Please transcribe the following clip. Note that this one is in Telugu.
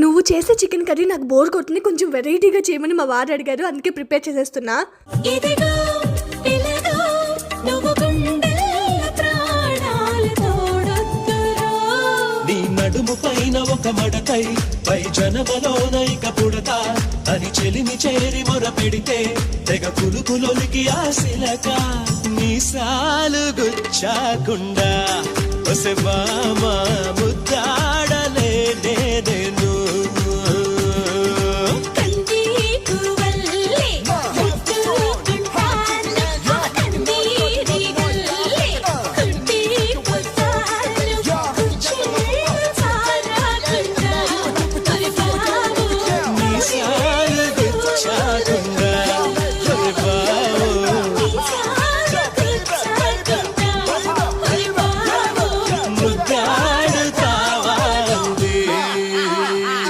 నువ్వు చేసే చికెన్ కర్రీ నాకు బోర్ కొట్టుని కొంచెం వెరైటీగా చేయమని మా వారు అడిగారు. అందుకే ప్రిపేర్ చేసేస్తున్నా. నడుము పైన ఒక మడతై పై జనమలోన ఇక పుడతా. అని చెలిమి చేరి మొర పెడితే తెగ కులుకులొలికి ఆశలక నీ సాలు గుచ్చాకుండా ముద్దా.